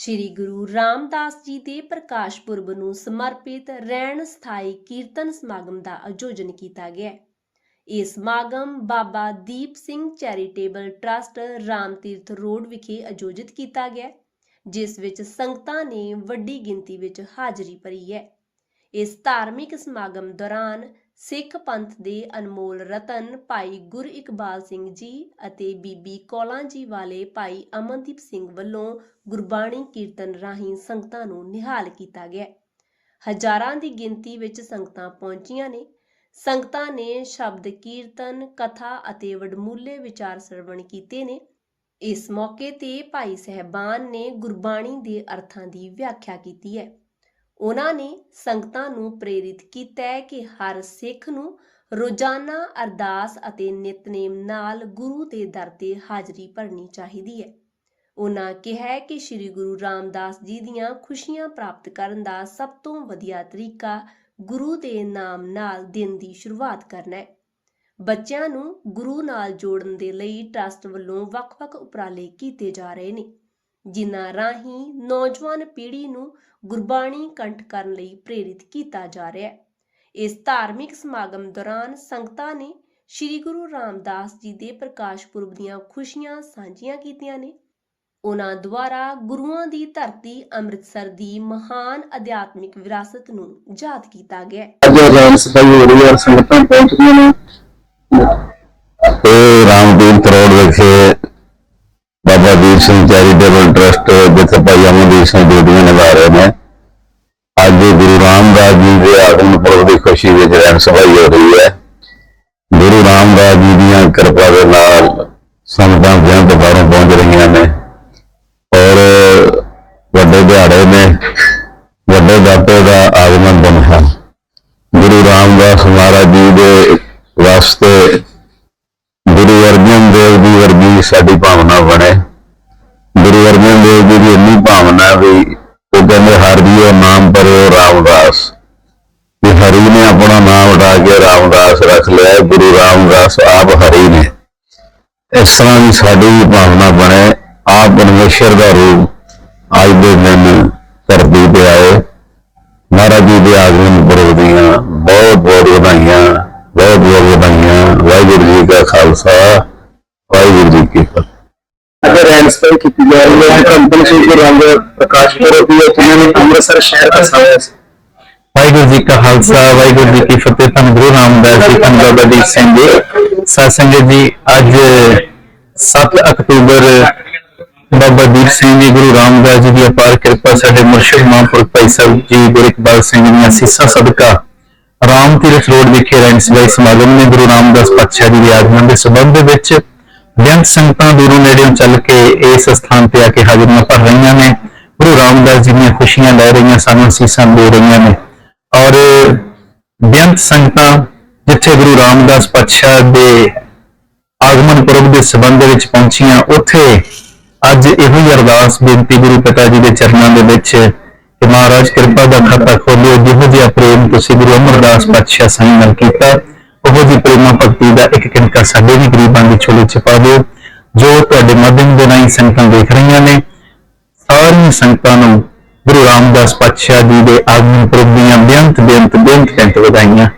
ਸ੍ਰੀ ਗੁਰੂ ਰਾਮਦਾਸ ਜੀ ਦੇ ਪ੍ਰਕਾਸ਼ ਪੁਰਬ ਨੂੰ ਸਮਰਪਿਤ ਰਹਿਣ ਸਥਾਈ ਕੀਰਤਨ ਸਮਾਗਮ ਦਾ ਆਯੋਜਨ ਕੀਤਾ ਗਿਆ। ਇਹ ਸਮਾਗਮ Baba Deep Singh charitable trust Ramtirath road ਵਿਖੇ ਆਯੋਜਿਤ ਕੀਤਾ ਗਿਆ, ਜਿਸ ਵਿੱਚ ਸੰਗਤਾਂ ਨੇ ਵੱਡੀ ਗਿਣਤੀ ਵਿੱਚ ਹਾਜ਼ਰੀ ਭਰੀ ਹੈ। ਇਸ ਧਾਰਮਿਕ ਸਮਾਗਮ ਦੌਰਾਨ ਸਿੱਖ ਪੰਥ ਦੇ ਅਨਮੋਲ ਰਤਨ ਭਾਈ ਗੁਰ ਇਕਬਾਲ ਸਿੰਘ ਜੀ ਅਤੇ ਬੀਬੀ ਕੌਲਾਂ ਜੀ ਵਾਲੇ ਭਾਈ ਅਮਨਦੀਪ ਸਿੰਘ ਵੱਲੋਂ ਗੁਰਬਾਣੀ ਕੀਰਤਨ ਰਾਹੀਂ ਸੰਗਤਾਂ ਨੂੰ ਨਿਹਾਲ ਕੀਤਾ ਗਿਆ। ਹਜ਼ਾਰਾਂ ਦੀ ਗਿਣਤੀ ਵਿੱਚ ਸੰਗਤਾਂ ਪਹੁੰਚੀਆਂ ਨੇ। ਸੰਗਤਾਂ ਨੇ ਸ਼ਬਦ ਕੀਰਤਨ, ਕਥਾ ਅਤੇ ਵਡਮੁੱਲੇ ਵਿਚਾਰ ਸਰਵਣ ਕੀਤੇ ਨੇ। ਇਸ ਮੌਕੇ ਤੇ ਭਾਈ ਸਹਿਬਾਨ ਨੇ ਗੁਰਬਾਣੀ ਦੇ ਅਰਥਾਂ ਦੀ ਵਿਆਖਿਆ ਕੀਤੀ ਹੈ। ਉਹਨਾਂ ਨੇ ਸੰਗਤਾਂ ਨੂੰ ਪ੍ਰੇਰਿਤ ਕੀਤਾ ਹੈ ਕਿ ਹਰ ਸਿੱਖ ਨੂੰ ਰੋਜ਼ਾਨਾ ਅਰਦਾਸ ਅਤੇ ਨਿਤਨੇਮ ਨਾਲ ਗੁਰੂ ਦੇ ਦਰ ਤੇ ਹਾਜ਼ਰੀ ਭਰਨੀ ਚਾਹੀਦੀ ਹੈ। ਉਹਨਾਂ ਕਿਹਾ ਕਿ ਸ੍ਰੀ ਗੁਰੂ ਰਾਮਦਾਸ ਜੀ ਦੀਆਂ ਖੁਸ਼ੀਆਂ ਪ੍ਰਾਪਤ ਕਰਨ ਦਾ ਸਭ ਤੋਂ ਵਧੀਆ ਤਰੀਕਾ ਗੁਰੂ ਦੇ ਨਾਮ ਨਾਲ ਦਿਨ ਦੀ ਸ਼ੁਰੂਆਤ ਕਰਨਾ ਹੈ। ਬੱਚਿਆਂ ਨੂੰ ਗੁਰੂ ਨਾਲ ਜੋੜਨ ਦੇ ਲਈ ਟਰਸਟ ਵੱਲੋਂ ਵੱਖ-ਵੱਖ ਉਪਰਾਲੇ ਕੀਤੇ ਜਾ ਰਹੇ ਨੇ। ਜਿਨ੍ਹਾਂ ਰਾਹੀਂ ਨੌਜਵਾਨ ਪੀੜ੍ਹੀ ਨੂੰ ਗੁਰਬਾਣੀ ਕੰਠ ਕਰਨ ਲਈ ਪ੍ਰੇਰਿਤ ਕੀਤਾ ਜਾ ਰਿਹਾ ਹੈ। ਇਸ ਧਾਰਮਿਕ ਸਮਾਗਮ ਦੌਰਾਨ ਸੰਗਤਾਂ ਨੇ ਸ੍ਰੀ ਗੁਰੂ ਰਾਮਦਾਸ ਜੀ ਦੇ ਪ੍ਰਕਾਸ਼ ਪੁਰਬ ਦੀਆਂ ਖੁਸ਼ੀਆਂ ਸਾਂਝੀਆਂ ਕੀਤੀਆਂ ਨੇ। ਉਹਨਾਂ ਦੁਆਰਾ ਗੁਰੂਆਂ ਦੀ ਧਰਤੀ ਅੰਮ੍ਰਿਤਸਰ ਦੀ ਮਹਾਨ ਅਧਿਆਤਮਿਕ ਵਿਰਾਸਤ ਨੂੰ ਯਾਦ ਕੀਤਾ ਗਿਆ ਅੱਜ ਹੋ ਰਹੀ ਹੈ ਸੰਗਤਾਂ ਪਹੁੰਚ ਨੇ। ਵਿਖੇ ਬਾਬਾ ਸਿੰਘ ਚੈਰੀਟੇਬਲ ਟਰਸਟ ਜਿੱਥੇ ਭਾਈ ਅਮਨਦੀਪ ਸਿੰਘ ਡਿਊਟੀਆਂ ਨਿਭਾ ਰਹੇ ਨੇ। ਅੱਜ ਗੁਰੂ ਰਾਮਦਾਸ ਜੀ ਦੇ ਆਗਮਨ ਪੁਰਬ ਦੀ ਖੁਸ਼ੀ ਵਿੱਚ ਰਹਿਣ ਸਭਾਈ ਹੋ ਰਹੀ ਹੈ। ਗੁਰੂ ਰਾਮਦਾਸ ਜੀ ਦੀਆਂ ਕਿਰਪਾ ਦੇ ਨਾਲ ਸੰਗਤਾਂ ਬੇਅੰਤ ਬਾਹਰੋਂ ਪਹੁੰਚ ਰਹੀਆਂ ਨੇ ਔਰ ਵੱਡੇ ਦਿਹਾੜੇ ਨੇ, ਵੱਡੇ ਦਾਤੇ ਦਾ ਆਗਮਨ ਦਿਨ ਹੈ। ਗੁਰੂ ਰਾਮਦਾਸ ਮਹਾਰਾਜ ਜੀ ਦੇ ਵਾਸਤੇ ਗੁਰੂ ਅਰਜਨ ਦੇਵ ਜੀ ਵਰਗੀ ਸਾਡੀ ਭਾਵਨਾ ਬਣੇ। ਗੁਰੂ ਅਰਜਨ ਦੇਵ ਜੀ ਦੀ ਇੰਨੀ ਭਾਵਨਾ ਵੀ ਉਹ ਕਹਿੰਦੇ, ਹਰ ਜੀਓ ਨਾਮ ਪਰਿਓ ਰਾਮਦਾਸ। ਵੀ ਹਰੀ ਨੇ ਆਪਣਾ ਨਾਮ ਉਡਾ ਕੇ ਰਾਮਦਾਸ ਰੱਖ ਲਿਆ। ਗੁਰੂ ਰਾਮਦਾਸ ਆਪ ਹਰੀ ਨੇ। ਇਸ ਤਰ੍ਹਾਂ ਦੀ ਸਾਡੀ ਵੀ ਭਾਵਨਾ ਬਣੇ। ਆਪ ਪਰਮੇਸ਼ਰ ਦਾ ਰੂਪ ਅੱਜ ਦੇ ਦਿਨ ਧਰਤੀ ਤੇ ਆਏ। ਮਹਾਰਾਜ ਜੀ ਦੇ ਆਗਮਨ ਪੁਰਬ ਦੀਆਂ ਬਹੁਤ ਬਹੁਤ ਵਧਾਈਆਂ, ਬਹੁਤ ਬਹੁਤ ਵਧਾਈਆਂ। ਵਾਹਿਗੁਰੂ ਜੀ ਕਾ ਖਾਲਸਾ, ਵਾਹਿਗੁਰੂ ਜੀ ਕੀ ਫਤਿਹ। ਅੱਜ ਰਹਿਣ ਸਫ਼ਾਈ ਕੀਤੀ ਜਾ ਰਹੀ ਹੈ ਕੰਪਨੀ ਸਿੰਘ ਦੇ ਰੰਗ ਪ੍ਰਕਾਸ਼ ਪੁਰਬ ਦੀ ਜਿਨ੍ਹਾਂ ਨੇ ਅੰਮ੍ਰਿਤਸਰ ਸ਼ਹਿਰ ਦਾ ਸਾਇਆ ਸੀ ਵਾਹਿਗੁਰੂ ਜੀ ਕਾ ਖਾਲਸਾ ਵਾਹਿਗੁਰੂ ਜੀ ਕੀ ਫਤਿਹ ਧੰਨ ਗੁਰੂ ਰਾਮਦਾਸ ਜੀ ਧੰਨ ਬਾਬਾ ਦੀਪ ਸਿੰਘ ਜੀ ਸਾਧ ਸੰਗਤ ਜੀ ਅੱਜ 7 ਅਕਤੂਬਰ ਬਾਬਾ ਦੀਪ ਸਿੰਘ ਜੀ ਗੁਰੂ ਰਾਮਦਾਸ ਜੀ ਦੀ ਅਪਾਰ ਕਿਰਪਾ ਸਾਡੇ ਮੁਰਸ਼ਿਦ ਮਹਾਂਪੁਰਖ ਭਾਈ ਸਾਹਿਬ ਜੀ ਗੁਰੂ ਇਕਬਾਲ ਸਿੰਘ ਜੀ ਦੀਆਂ ਸੀਸਾਂ ਸਦਕਾ ਰਾਮ ਤੀਰਥ ਰੋਡ ਵਿਖੇ ਰਹਿਣ ਸਭਾ ਸਮਾਗਮ ਨੇ ਗੁਰੂ ਰਾਮਦਾਸ ਪਾਤਸ਼ਾਹ ਜੀ ਦੇ ਆਗਮਨ ਦੇ ਸਬੰਧ ਦੇ ਵਿੱਚ ਬੇਅੰਤ ਸੰਗਤਾਂ ਦੂਰੋਂ ਨੇੜਿਓਂ ਚੱਲ ਕੇ ਇਸ ਸਥਾਨ ਤੇ ਆ ਕੇ ਹਾਜ਼ਰੀਆਂ ਭਰ ਰਹੀਆਂ ਨੇ। ਗੁਰੂ ਰਾਮਦਾਸ ਜੀ ਦੀਆਂ ਖੁਸ਼ੀਆਂ ਲੈ ਰਹੀਆਂ ਸਾਨੂੰ ਸੀਸਾਂ ਦੇ ਰਹੀਆਂ ਨੇ। ਔਰ ਬੇਅੰਤ ਸੰਗਤਾਂ ਜਿੱਥੇ ਗੁਰੂ ਰਾਮਦਾਸ ਪਾਤਸ਼ਾਹ ਦੇ ਆਗਮਨ ਪੁਰਬ ਦੇ ਸੰਬੰਧ ਵਿੱਚ ਪਹੁੰਚੀਆਂ, ਉੱਥੇ ਅੱਜ ਇਹੋ ਹੀ ਅਰਦਾਸ ਬੇਨਤੀ ਗੁਰੂ ਪਿਤਾ ਜੀ ਦੇ ਚਰਨਾਂ ਦੇ ਵਿੱਚ ਕਿ ਮਹਾਰਾਜ ਕਿਰਪਾ ਦਾ ਖਾਤਾ ਖੋਲਿਓ, ਜਿਹੋ ਜਿਹਾ ਪ੍ਰੇਮ ਤੁਸੀਂ ਗੁਰੂ ਅਮਰਦਾਸ ਪਾਤਸ਼ਾਹ ਸਾਈਂ ਨਾਲ ਕੀਤਾ। ਉਹੋ ਜਿਹੀ ਪ੍ਰੇਮਾ ਭਗਤੀ ਦਾ ਇੱਕ ਕਿਣਕਾ ਸਾਡੇ ਵੀ ਗਰੀਬਾਂ ਦੀ ਛੋਲੇ ਛਪਾ ਦਿਓ, ਜੋ ਤੁਹਾਡੇ ਮਾਧਿਅਮ ਦੇ ਰਾਹੀਂ ਸੰਗਤਾਂ ਦੇਖ ਰਹੀਆਂ ਨੇ। ਸਾਰੀਆਂ ਸੰਗਤਾਂ ਨੂੰ ਗੁਰੂ ਰਾਮਦਾਸ ਪਾਤਸ਼ਾਹ ਜੀ ਦੇ ਆਗਮਨ ਪੁਰਬ ਦੀਆਂ ਬੇਅੰਤ ਬੇਅੰਤ ਬੇਅੰਤ ਬੇਅੰਤ ਵਧਾਈਆਂ।